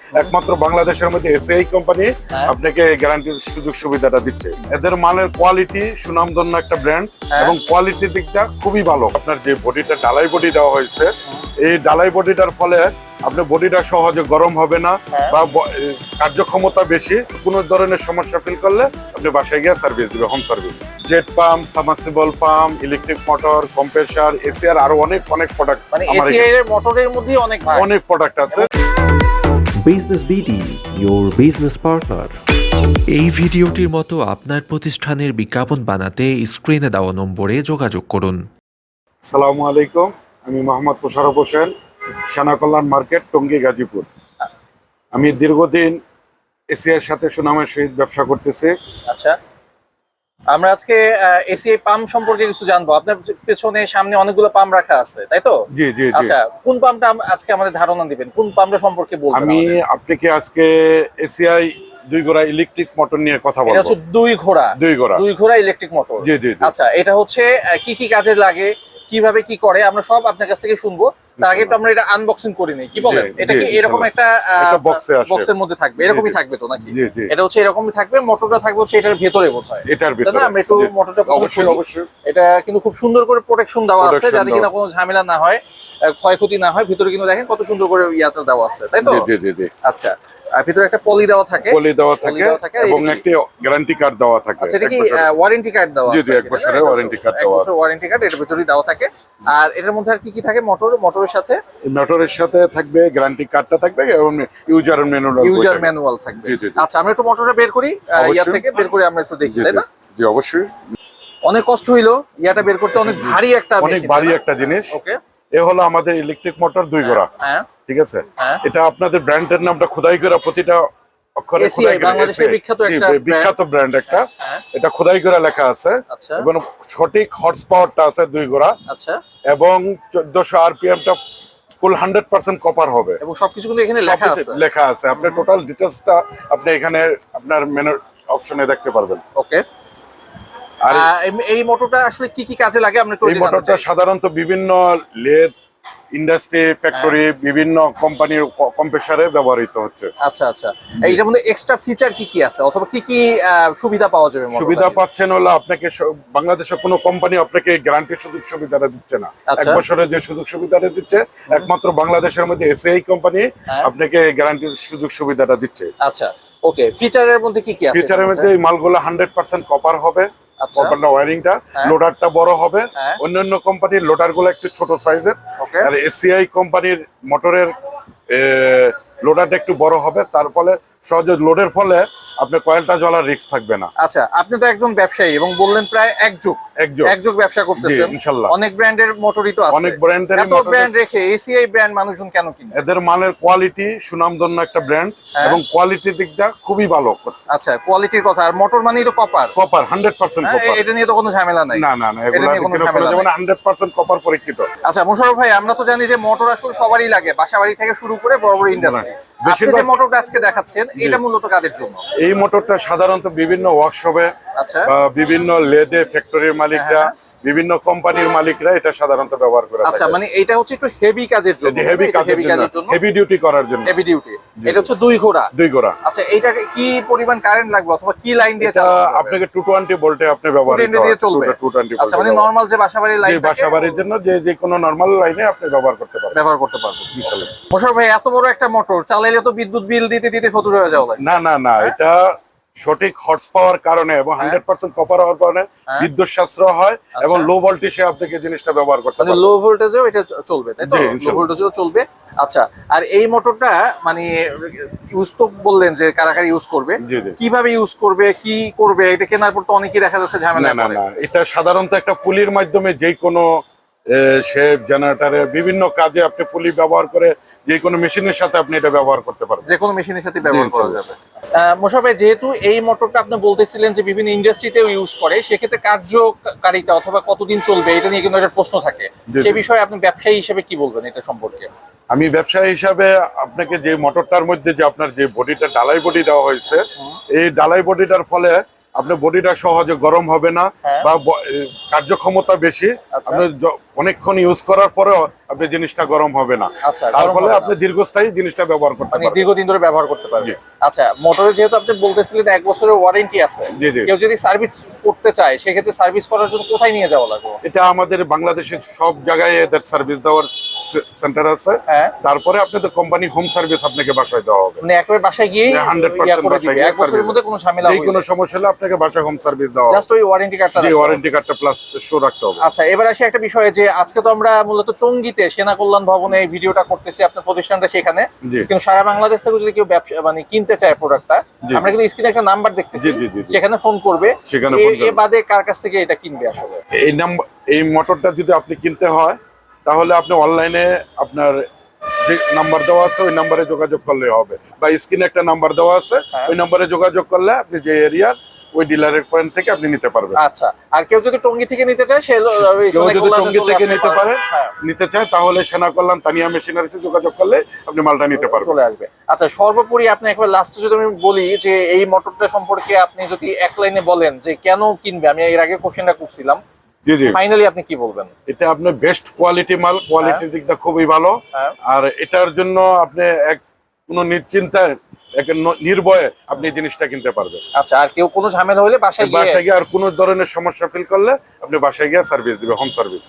একমাত্র বাংলাদেশের মধ্যে এসিআই কোম্পানি হ্যাঁ। আপনাকে গ্যারান্টির সুযোগ সুবিধাটা দিচ্ছে। এদের মালের কোয়ালিটি সুনামধন্য একটা ব্র্যান্ড হ্যাঁ। এবং কোয়ালিটির দিকটা খুবই ভালো। আপনার যে বডিটা ডালাই বডি দেওয়া হয়েছে এই ডালাই বডিটার ফলে আপনার বডিটা সহজে গরম হবে না হ্যাঁ। বা কার্যক্ষমতা বেশি। কোনো ধরনের সমস্যা ফিল করলে আপনি বাসায় গিয়ে সার্ভিস দিবে home service jet pump submersible pump electric motor compressor ACR আরও অনেক অনেক প্রোডাক্ট মানে মোটরের মধ্যে অনেক অনেক প্রোডাক্ট আছে। Business BD your business partner এই ভিডিওটির মতো আপনার প্রতিষ্ঠানের বিজ্ঞাপন বানাতে স্ক্রিনে দেওয়া নম্বরে যোগাযোগ করুন। সালামু আলাইকুম আমি মোহাম্মদ মোশারফ হোসেন সেনা কল্যাণ মার্কেট টঙ্গী গাজীপুর। আমি দীর্ঘদিন এশিয়ার সাথে সুনামের সহিত ব্যবসা করতেছি। আচ্ছা। আমরা আজকে এসিআই পাম্প সম্পর্কে কিছু জানব। আপনার পেছনে সামনে অনেকগুলো পাম্প রাখা আছে তাই তো? জি জি আচ্ছা কোন পাম্পটা আজকে আমাদের ধারণা দিবেন? কোন পাম্পটা সম্পর্কে বলবেন আমি? আপনাকে আজকে এসিআই দুই ঘোড়া ইলেকট্রিক মোটর নিয়ে কথা এটা বলব। হচ্ছে দুই ঘোড়া। দুই ঘোড়া। দুই ঘোড়া ইলেকট্রিক মোটর জি জি জি। আচ্ছা এটা হচ্ছে কি কি কাজে লাগে কীভাবে কি করে আমরা সব আপনার কাছ থেকে শুনব। তার আগে তো আমরা এটা আনবক্সিং করি নাই কি বলেন? এটা কি এরকম একটা। বক্সের মধ্যে থাকবে? এরকমই থাকবে তো নাকি? এটা হচ্ছে এরকমই থাকবে মোটরটা থাকবে হচ্ছে এটার ভেতরে বোধ হয় এটার ভিতরে না? আমরা একটু মোটরটা অবশ্যই অবশ্যই। এটা কিন্তু খুব সুন্দর করে প্রোটেকশন দেওয়া আছে যাতে কিনা। কোনো ঝামেলা না হয় ক্ষয়ক্ষতি না হয়। ভিতরে কিন্তু দেখেন কত সুন্দর করে ইয়াটা দেওয়া আছে তাই তো? জি জি জি। আচ্ছা। আর ভিতরে একটা পলি দেওয়া থাকে। পলি দেওয়া থাকে, এবং একটি গ্যারান্টি কার্ড দেওয়া থাকে। আচ্ছা এটা কি ওয়ারেন্টি কার্ড দেওয়া জি, আছে জি, এক বছরের card এক দেওয়া বছরের ওয়ারেন্টি কার্ড এটার ভিতরেই দেওয়া থাকে। আর এটার মধ্যে আর কি কি থাকে? মোটর মোটরের সাথে? মোটরের সাথে থাকবে গ্যারান্টি কার্ডটা থাকবে এবং ইউজার ম্যানুয়াল ইউজার ম্যানুয়াল থাকবে। জি, জি। আচ্ছা আমরা একটু মোটরটা বের করি ইয়ার থেকে বের করে আমরা একটু দেখি তাই না? জি অবশ্যই। অনেক কষ্ট হইল ইয়াটা বের করতে অনেক ভারী একটা অনেক ভারী একটা জিনিস। ওকে এ হলো আমাদের ইলেকট্রিক মোটর দুই গোড়া হ্যাঁ। ঠিক আছে? হ্যাঁ। এটা আপনাদের ব্র্যান্ডের নামটা খোদাই করে প্রতিটা অক্ষরে খোদাই করে বিখ্যাত জি, একটা বিখ্যাত ব্র্যান্ড একটা। এটা খোদাই করে লেখা আছে। এবং সঠিক হর্স পাওয়ারটা আছে দুই গোড়া। এবং চোদ্দশো আরপিএমটা ফুল হান্ড্রেড পার্সেন্ট কপার হবে। এবং সবকিছু কিন্তু এখানে লেখা আছে। লেখা আছে। আপনার টোটাল ডিটেলসটা আপনি এখানে আপনার মেনু অপশনে দেখতে পারবেন। ওকে। আর এই মোটরটা আসলে কি কি কাজে লাগে? আমরা এই মোটরটা সাধারণত বিভিন্ন লেদ ইন্ডাস্ট্রি ফ্যাক্টরি হ্যাঁ। বিভিন্ন কোম্পানির কম্প্রেসারে ব্যবহৃত হচ্ছে। আচ্ছা আচ্ছা। এইটার মধ্যে এক্সট্রা ফিচার কি কি আছে? অথবা কি কি সুবিধা পাওয়া যাবে সুবিধা পাচ্ছেন হলো আপনাকে বাংলাদেশের কোনো কোম্পানি আপনাকে গ্যারান্টির সুযোগ সুবিধাটা দিচ্ছে না। আচ্ছা। এক বছরের যে সুযোগ সুবিধাটা দিচ্ছে একমাত্র বাংলাদেশের মধ্যে এসিআই কোম্পানি হ্যাঁ। আপনাকে গ্যারান্টির সুযোগ সুবিধাটা দিচ্ছে। আচ্ছা। ওকে ফিচারের মধ্যে কি কি আছে? ফিচারের মধ্যে এই মালগুলো হান্ড্রেড পার্সেন্ট কপার হবে। আচ্ছা। কপারটা ওয়ারিংটা হ্যাঁ। লোডারটা বড় হবে। হ্যাঁ। অন্যান্য কোম্পানির লোডারগুলো একটু ছোট সাইজের। আর এসিআই কোম্পানির মোটরের লোডারটা একটু বড় হবে। তার ফলে সহজে লোডের ফলে আপনার কয়েলটা জ্বলার রিস্ক থাকবে না। আচ্ছা আপনি তো একজন ব্যবসায়ী এবং বললেন প্রায় এক যুগ। ব্যবসা করতেছেন। অনেক ব্র্যান্ডের মোটরই তো আছে। অনেক ব্র্যান্ডের এত ব্র্যান্ড রেখে এসিআই ব্র্যান্ড মানুষজন কেন কিনে? এদের মালের কোয়ালিটি সুনামধন্য একটা ব্র্যান্ড হ্যাঁ। এবং কোয়ালিটির দিকটা খুবই ভালো করছে। আচ্ছা কোয়ালিটির কথা। আর মোটর মানেই তো কপার পার্সেন্ট কপার এটা নিয়ে তো কোনো ঝামেলা নাই। না না না এটা নিয়ে কোনো ঝামেলা যেমন কপার পরীক্ষিত। আচ্ছা মোশারফ ভাই আমরা তো জানি যে মোটর আসলে সবারই লাগে। বাসা বাড়ি থেকে শুরু করে বড় বড় ইন্ডাস্ট্রি আপনি যে বেশিরভাগ- মোটরটা আজকে দেখাচ্ছেন এটা মূলত কাদের জন্য? এই মোটরটা সাধারণত বিভিন্ন ওয়ার্কশপে বা বিভিন্ন লেদে ফ্যাক্টরির মালিকরা বিভিন্ন কোম্পানির মালিকরা এটা সাধারণত ব্যবহার করে আচ্ছা মানে এটা হচ্ছে একটু হেভি কাজের জন্য হেভি কাজের জন্য হেভি ডিউটি করার জন্য। হেভি ডিউটি এটা হচ্ছে দুই ঘোড়া। দুই গোড়া আচ্ছা এইটাকে কি পরিমাণ কারেন্ট লাগবে অথবা কি লাইন দিয়ে এটা চালানো আপনাকে টু টোয়েন্টি ভোল্টে আপনি ব্যবহার 220 দিয়ে চলবে। টু টোয়েন্টি আচ্ছা মানে নরমাল যে বাসাবাড়ির লাইন যে বাসা বাড়ির জন্য যে যে কোনো নর্মাল লাইনে আপনি ব্যবহার করতে পারবেন। ব্যবহার করতে পারব ইনশাল্লাহ। মোশারফ ভাই এত বড় একটা মোটর চালাইলে তো বিদ্যুৎ বিল দিতে দিতে ফতুর হয়ে যাওয়া না না না হ্যাঁ? এটা সঠিক হর্স পাওয়ার কারণে এবং হান্ড্রেড পার্সেন্ট কপার হওয়ার কারণে হ্যাঁ। বিদ্যুৎ সাশ্রয় হয় এবং লো ভোল্টেজে আপনাকে জিনিসটা ব্যবহার করতে পারবেন? লো ভোল্টেজেও এটা চলবে তাই তো? লো ভোল্টেজেও চলবে। আচ্ছা আর এই মোটরটা মানে ইউজ তো বললেন যে কারা কারা ইউজ করবে কীভাবে ইউজ করবে কি করবে এটা কেনার পর তো অনেকেই দেখা যাচ্ছে ঝামেলা না না এটা সাধারণত একটা পুলির মাধ্যমে যে কোনো শেপ জেনারেটারে বিভিন্ন কাজে আপনি পুলি ব্যবহার করে যে কোনো মেশিনের সাথে আপনি এটা ব্যবহার করতে পারবেন। যে কোনো মেশিনের সাথে ব্যবহার করা যাবে। মোশারফ ভাই যেহেতু এই মোটরটা আপনি বলতেছিলেন যে বিভিন্ন ইন্ডাস্ট্রিতেও ইউজ করে সেক্ষেত্রে কার্যকারিতা অথবা কতদিন চলবে এটা নিয়ে কিন্তু একটা প্রশ্ন থাকে। সে বিষয়ে আপনি ব্যবসায়ী হিসেবে কি বলবেন এটা সম্পর্কে? আমি ব্যবসায়ী হিসাবে আপনাকে যে মোটরটার মধ্যে যে আপনার যে বডিটা ডালাই বডি দেওয়া হয়েছে এই ডালাই বডিটার ফলে আপনার বডিটা সহজে গরম হবে না হ্যাঁ। বা কার্যক্ষমতা বেশি। আচ্ছা। আপনার অনেকক্ষণ ইউজ করার পরেও আপনি জিনিসটা গরম হবে না। আচ্ছা, তার ফলে আপনি দীর্ঘস্থায়ী জিনিসটা ব্যবহার করতে পারবেন। দীর্ঘদিন ধরে ব্যবহার করতে পারবেন। আচ্ছা মোটরে যেহেতু আপনি বলতেছিলেন এক বছরের ওয়ারেন্টি আছে জি, জি। কেউ যদি সার্ভিস করতে চায় সেক্ষেত্রে সার্ভিস করার জন্য কোথায় নিয়ে যাওয়া লাগবে? এটা আমাদের বাংলাদেশের সব জায়গায় এদের সার্ভিস দেওয়ার সেন্টার আছে। হ্যাঁ। তারপরে আপনাদের কোম্পানি হোম সার্ভিস আপনাকে বাসায় দেওয়া হবে। মানে একেবারে বাসায় ইয়া পার্সেন্ট করে বাসায় গিয়ে এক বছরের মধ্যে কোনো ঝামেলা যে কোনো সমস্যা হলে আপনাকে বাসায় হোম সার্ভিস দেওয়া হবে। জাস্ট ওই ওয়ারেন্টি কার্ডটা যে ওয়ারেন্টি কার্ডটা প্লাস শো রাখতে হবে। আচ্ছা এবার আসি একটা বিষয় যে আজকে তো আমরা মূলত টঙ্গিতে সেনা কল্যাণ ভবনে এই ভিডিওটা করতেছি আপনার প্রতিষ্ঠানটা সেখানে কিন্তু সারা বাংলাদেশ থেকে যদি কেউ ব্যবসা মানে কিনতে চায় প্রোডাক্টটা। আমরা কিন্তু স্ক্রিনে একটা নাম্বার দেখতেছি। সেখানে ফোন করবে সেখানে এ-। বাদে কার কাছ থেকে এটা কিনবে আসলে এই নাম্বার এই মোটরটা যদি আপনি কিনতে হয় তাহলে আপনি অনলাইনে আপনার যে নাম্বার দেওয়া আছে ওই নাম্বারে যোগাযোগ করলে হবে বা স্ক্রিনে একটা নাম্বার দেওয়া আছে হ্যাঁ। ওই নাম্বারে যোগাযোগ করলে আপনি যে এরিয়ার ওই ডিলারের পয়েন্ট থেকে আপনি নিতে পারবেন। আচ্ছা আর কেউ যদি টঙ্গি থেকে নিতে চায় সে কেউ যদি টঙ্গি থেকে নিতে পারে হ্যাঁ। নিতে চায় তাহলে সেনা কল্যাণ তানিয়া মেশিনারিতে যোগাযোগ করলে আপনি মালটা নিতে পারবেন। চলে আসবে। আচ্ছা সর্বোপরি আপনি একবার লাস্টে যদি আমি বলি যে এই মোটরটা সম্পর্কে আপনি যদি এক লাইনে বলেন যে কেন কিনবে আমি এর আগে কোশ্চেনটা করছিলাম। জি জি। ফাইনালি আপনি কি বলবেন? এটা আপনার বেস্ট কোয়ালিটি মাল কোয়ালিটির দিকটা খুবই ভালো। হ্যাঁ। আর এটার জন্য আপনি এক কোনো নিশ্চিন্তায় নির্ভয়ে আপনি জিনিসটা কিনতে পারবেন। আচ্ছা আর কেউ কোনো ঝামেলা হলে বাসায় বাসায় গিয়ে আর কোনো ধরনের সমস্যা ফিল করলে আপনি বাসায় গিয়ে সার্ভিস দিবে হোম সার্ভিস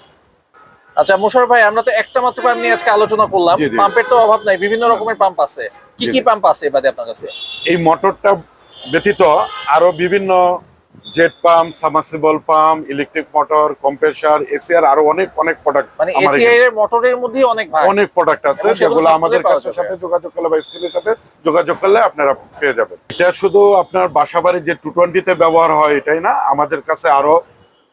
আচ্ছা মোশারফ ভাই আমরা তো একটা মাত্র পাম্প নিয়ে আজকে আলোচনা করলাম। পাম্পের তো অভাব নাই বিভিন্ন রকমের পাম্প আছে। কি কি পাম্প আছে এবারে আপনার কাছে? এই মোটরটা ব্যতীত আরও বিভিন্ন jet pump submersible pump electric motor compressor ACR আরও অনেক অনেক প্রোডাক্ট মানে এসিআই এর মোটরের মধ্যে অনেক অনেক প্রোডাক্ট আছে যেগুলো আমাদের পাওয়া কাছে সাথে যোগাযোগ করলে বা স্ক্রিনের সাথে যোগাযোগ করলে আপনারা পেয়ে যাবেন। এটা শুধু আপনার বাসাবাড়ির যে টু টোয়েন্টিতে ব্যবহার হয় এটাই না আমাদের কাছে আরও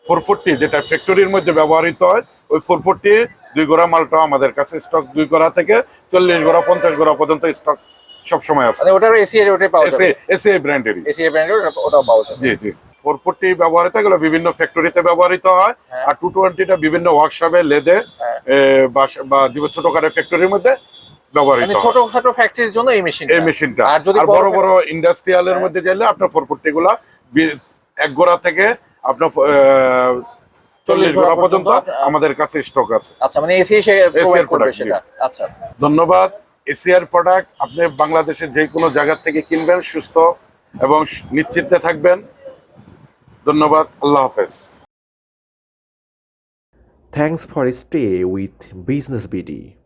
ফোর ফোরটি যেটা ফ্যাক্টরির মধ্যে ব্যবহৃত হয় ওই ফোর ফোরটি দুই গোড়া মালটাও আমাদের কাছে স্টক দুই গোড়া থেকে চল্লিশ গোড়া পঞ্চাশ গোড়া পর্যন্ত স্টক সবসময় আছে। ওটা ওটার এসিআই ওটাই পাওয়া এসে ব্র্যান্ডেরই এসিআই ব্র্যান্ডের ওটাও পাওয়া যাবে। জি জি। ফোর ফোরটি ব্যবহৃত এগুলো বিভিন্ন ফ্যাক্টরিতে ব্যবহৃত হয়। হ্যাঁ। আর টু টোয়েন্টিটা বিভিন্ন ওয়ার্কশপে লেদে হ্যাঁ। বা- ছোটখাটো ফ্যাক্টরির মধ্যে ব্যবহৃত মানে ছোটখাটো ফ্যাক্টরির জন্য এই মেশিন এই মেশিনটা আর বড় বড় ইন্ডাস্ট্রিয়ালের হ্যাঁ। মধ্যে চাইলে আপনার ফোর ফোরটি গুলা বি- এক গোড়া থেকে আপনার চল্লিশ পর্যন্ত আমাদের কাছে স্টক আছে। আচ্ছা মানে এসিআই। সেটা। আচ্ছা। ধন্যবাদ। এশিয়ার প্রোডাক্ট আপনি বাংলাদেশের যে কোনো জায়গা থেকে কিনবেন সুস্থ এবং নিশ্চিন্তে থাকবেন। ধন্যবাদ আল্লাহ হাফেজ Thanks for stay with Business BD.